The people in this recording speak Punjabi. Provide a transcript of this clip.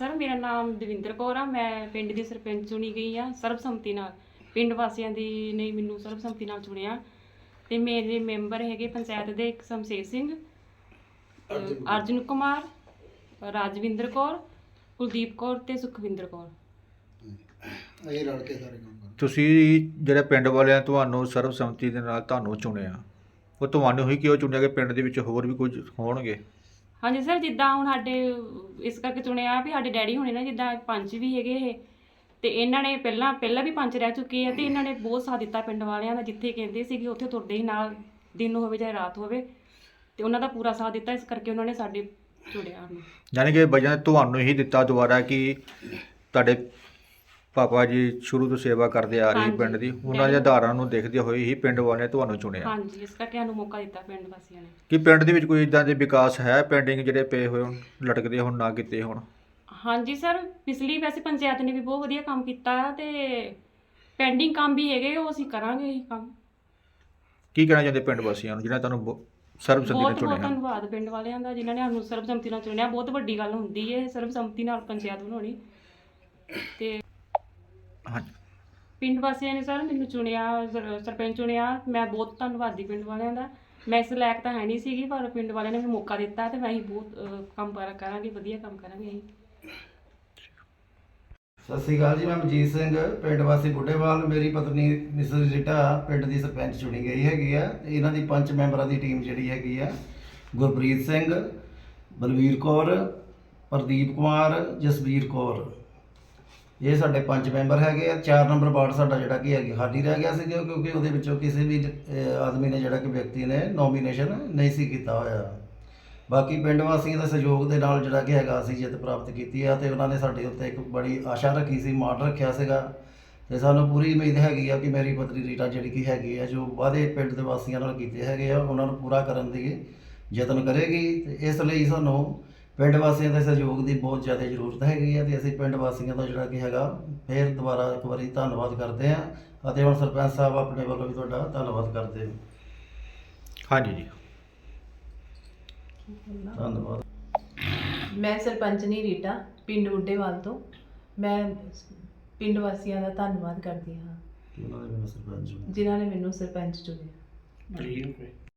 ਸਰ ਮੇਰਾ ਨਾਮ ਦਵਿੰਦਰ ਕੌਰ ਆ। ਮੈਂ ਪਿੰਡ ਦੀ ਸਰਪੰਚ ਚੁਣੀ ਗਈ ਆ ਸਰਬਸੰਮਤੀ ਨਾਲ। ਪਿੰਡ ਵਾਸੀਆਂ ਦੀ ਨੇ ਮੈਨੂੰ ਸਰਬਸੰਮਤੀ ਨਾਲ ਚੁਣਿਆ। ਤੇ ਮੇਰੇ ਮੈਂਬਰ ਹੈਗੇ ਪੰਚਾਇਤ ਦੇ ਇੱਕ ਸ਼ਮਸ਼ੇਰ ਸਿੰਘ ਅਰਜੁਨ ਕੁਮਾਰ। ਰਾਜਵਿੰਦਰ ਕੌਰ ਕੁਲਦੀਪ ਕੌਰ ਤੇ ਸੁਖਵਿੰਦਰ ਕੌਰ। ਅਸੀਂ ਰਲ ਕੇ ਸਾਰੇ ਕੰਮ ਕਰਦੇ। ਤੁਸੀਂ ਜਿਹੜੇ ਪਿੰਡ ਵਾਲਿਆਂ ਤੁਹਾਨੂੰ ਸਰਬਸੰਮਤੀ ਦੇ ਨਾਲ ਤੁਹਾਨੂੰ ਚੁਣਿਆ ਉਹ ਤੁਹਾਨੂੰ ਹੀ ਕਿਉਂ ਚੁਣਿਆ ਕਿ ਪਿੰਡ ਦੇ ਵਿੱਚ ਹੋਰ ਵੀ ਕੁਝ ਹੋਣਗੇ? ਹਾਂਜੀ ਸਰ, ਜਿੱਦਾਂ ਹੁਣ ਸਾਡੇ, ਇਸ ਕਰਕੇ ਚੁਣਿਆ ਵੀ ਸਾਡੇ ਡੈਡੀ ਹੋਣੇ ਨਾ ਜਿੱਦਾਂ ਪੰਚ ਵੀ ਹੈਗੇ ਇਹ, ਤੇ ਇਹਨਾਂ ਨੇ ਪਹਿਲਾਂ ਪਹਿਲਾਂ ਵੀ ਪੰਚ ਰਹਿ ਚੁੱਕੇ ਆ ਤੇ ਇਹਨਾਂ ਨੇ ਬਹੁਤ ਸਾਥ ਦਿੱਤਾ ਪਿੰਡ ਵਾਲਿਆਂ ਦਾ, ਜਿੱਥੇ ਕਹਿੰਦੇ ਸੀਗੇ ਉੱਥੇ ਤੁਰਦੇ ਹੀ ਨਾਲ, ਦਿਨ ਹੋਵੇ ਚਾਹੇ ਰਾਤ ਹੋਵੇ, ਤੇ ਉਹਨਾਂ ਦਾ ਪੂਰਾ ਸਾਥ ਦਿੱਤਾ, ਇਸ ਕਰਕੇ ਉਹਨਾਂ ਨੇ ਸਾਡੇ ਚੁਣਿਆ ਨੂੰ। ਯਾਨੀ ਕਿ ਵਜ੍ਹਾ ਤੁਹਾਨੂੰ ਹੀ ਦਿੱਤਾ ਦੁਬਾਰਾ ਕਿ ਤੁਹਾਡੇ ਪਾਪਾ ਜੀ ਸ਼ੁਰੂ ਤੋਂ ਸੇਵਾ ਕਰਦੇ ਆ ਰਹੇ ਹਾਂਜੀ। ਪਿੰਡ ਦੀ। ਉਹਨਾਂ ਦੇ ਆਧਾਰਾਂ ਨੂੰ ਦੇਖਦੇ ਹੋਏ ਹੀ ਪਿੰਡ ਵਾਲਿਆਂ ਨੇ ਤੁਹਾਨੂੰ ਚੁਣਿਆ। ਹਾਂਜੀ ਇਸ ਕਰਕੇ ਸਾਨੂੰ ਮੌਕਾ ਦਿੱਤਾ ਪਿੰਡ ਵਾਸੀਆਂ ਨੇ। ਕਿ ਪਿੰਡ ਦੇ ਵਿੱਚ ਕੋਈ ਇਦਾਂ ਦੇ ਵਿਕਾਸ ਹੈ? ਪੈਂਡਿੰਗ ਜਿਹੜੇ ਪਏ ਹੋਏ ਹੋਣ ਲਟਕਦੇ ਹੋਣ ਨਾ ਕੀਤੇ ਹੋਣ? ਹਾਂਜੀ ਸਰ ਪਿਛਲੀ ਵੈਸੇ ਪੰਚਾਇਤ ਨੇ ਵੀ ਬਹੁਤ ਵਧੀਆ ਕੰਮ ਕੀਤਾ ਆ ਤੇ ਪੈਂਡਿੰਗ ਕੰਮ ਵੀ ਹੈਗੇ ਉਹ ਅਸੀਂ ਕਰਾਂਗੇ ਇਹ ਕੰਮ। ਕੀ ਕਹਿਣਾ ਚਾਹੁੰਦੇ ਪਿੰਡ ਵਾਸੀਆਂ ਨੂੰ ਜਿਹਨਾਂ ਤੁਹਾਨੂੰ ਬ- ਸਰਬਸੰਮਤੀ ਬਹੁਤ ਬਹੁਤ ਚੁਣਿਆ? ਧੰਨਵਾਦ ਪਿੰਡ ਵਾਲਿਆਂ ਦਾ ਜਿਨ੍ਹਾਂ ਨੇ ਸਾਨੂੰ ਸਰਬਸੰਮਤੀ ਨਾਲ ਚੁਣਿਆ। ਬਹੁਤ ਵੱਡੀ ਗੱਲ ਹੁੰਦੀ ਹੈ ਸਰਬਸੰਮਤੀ ਨਾਲ ਪੰਚਾਇਤ ਬਣਾਉਣੀ। ਤੇ ਹਾਂਜੀ। ਪਿੰਡ ਵਾਸੀਆਂ ਨੇ ਸਰ ਮੈਨੂੰ ਚੁਣਿਆ ਸਰ- ਸਰਪੰਚ ਚੁਣਿਆ। ਮੈਂ ਬਹੁਤ ਧੰਨਵਾਦੀ ਪਿੰਡ ਵਾਲਿਆਂ ਦਾ। ਮੈਂ ਇਸ ਲਾਇਕ ਤਾਂ ਹੈ ਨਹੀਂ ਸੀਗੀ ਪਰ ਪਿੰਡ ਵਾਲਿਆਂ ਨੇ ਮੈਨੂੰ ਮੌਕਾ ਦਿੱਤਾ ਤੇ ਮੈਂ ਹੀ ਬਹੁਤ ਅਹ, ਕੰਮ ਕਰ- ਕਰਾਂਗੇ ਵਧੀਆ ਕੰਮ ਕਰਾਂਗੇ ਅਸੀਂ। ਸਤਿ ਸ੍ਰੀ ਅਕਾਲ ਜੀ ਮੈਂ ਮਜੀਤ ਸਿੰਘ ਪਿੰਡ ਵਾਸੀ ਬੁੱਢੇਵਾਲ। ਮੇਰੀ ਪਤਨੀ ਮਿਸਰ ਰਿਟਾ ਪਿੰਡ ਦੀ ਸਰਪੰਚ ਚੁਣੀ ਗਈ ਹੈਗੀ ਆ। ਤੇ ਇਹਨਾਂ ਦੀ ਪੰਜ ਮੈਂਬਰਾਂ ਦੀ ਟੀਮ ਜਿਹੜੀ ਹੈਗੀ ਆ ਗੁਰਪ੍ਰੀਤ ਸਿੰਘ ਬਲਵੀਰ ਕੌਰ ਪ੍ਰਦੀਪ ਕੁਮਾਰ ਜਸਵੀਰ ਕੌਰ। ਇਹ ਸਾਡੇ ਪੰਜ ਮੈਂਬਰ ਹੈਗੇ ਆ ਚਾਰ ਨੰਬਰ ਵਾਰਡ ਸਾਡਾ ਜਿਹੜਾ ਕਿ ਹੈਗੀ ਖਾਲੀ ਰਹਿ ਗਿਆ ਸੀ ਕਿਉਂਕਿ ਉਹਦੇ ਵਿੱਚੋਂ ਕਿਸੇ ਵੀ ਅਹ, ਆਦਮੀ ਨੇ ਜਿਹੜਾ ਕਿ ਵਿਅਕਤੀ ਨੇ ਨੋਮੀਨੇਸ਼ਨ ਨਹੀਂ ਸੀ ਕੀਤਾ ਹੋਇਆ। ਬਾਕੀ ਪਿੰਡ ਵਾਸੀਆਂ ਦੇ ਸਹਿਯੋਗ ਦੇ ਨਾਲ ਜਿਹੜਾ ਕਿ ਹੈਗਾ ਅਸੀਂ ਜਿੱਤ ਪ੍ਰਾਪਤ ਕੀਤੀ ਆ ਤੇ ਉਹਨਾਂ ਨੇ ਸਾਡੇ ਉੱਤੇ ਇੱਕ ਬੜੀ ਆਸ਼ਾ ਰੱਖੀ ਸੀ ਮਾਣ ਰੱਖਿਆ ਸੀਗਾ। ਤੇ ਸਾਨੂੰ ਪੂਰੀ ਉਮੀਦ ਹੈਗੀ ਆ ਕਿ ਮੇਰੀ ਪਤਨੀ ਰੀਟਾ ਜਿਹੜੀ ਕਿ ਹੈਗੀ ਆ ਜੋ ਵਾਅਦੇ ਪਿੰਡ ਦੇ ਵਾਸੀਆਂ ਨਾਲ ਕੀਤੇ ਹੈਗੇ ਆ ਉਹਨਾਂ ਨੂੰ ਪੂਰਾ ਕਰਨ ਦੀ ਯਤਨ ਕਰੇਗੀ ਤੇ ਇਸ ਲਈ ਸਾਨੂੰ ਪਿੰਡ ਵਾਸੀਆਂ ਦੇ ਸਹਿਯੋਗ ਦੀ ਬਹੁਤ ਜ਼ਿਆਦਾ ਜ਼ਰੂਰਤ ਹੈਗੀ ਆ ਤੇ ਅਸੀਂ ਪਿੰਡ ਵਾਸੀਆਂ ਦਾ ਜਿਹੜਾ ਕਿ ਹੈਗਾ ਫੇਰ ਦੁਬਾਰਾ ਇੱਕ ਵਾਰੀ ਧੰਨਵਾਦ ਕਰਦੇ ਆ ਅਤੇ ਹੁਣ ਸਰਪੰਚ ਸਾਹਿਬ ਆਪਣੇ ਵੱਲੋਂ ਵੀ ਤੁਹਾਡਾ ਧੰਨਵਾਦ ਕਰਦੇ ਨੇ ਹਾਂਜੀ ਜੀ। ਧੰਨਵਾਦ। ਮੈਂ ਸਰਪੰਚਨੀ ਰੀਟਾ ਪਿੰਡ ਬੁੱਢੇਵਾਲ ਤੋਂ। ਮੈਂ ਪਿੰਡ ਵਾਸੀਆਂ ਦਾ ਧੰਨਵਾਦ ਕਰਦੀ ਹਾਂ। ਉਹਨਾਂ ਨੇ ਮੈਨੂੰ ਸਰਪੰਚ ਚੁਣਿਆ। ਜਿਨ੍ਹਾਂ ਨੇ ਮੈਨੂੰ ਸਰਪੰਚ ਚੁਣਿਆ।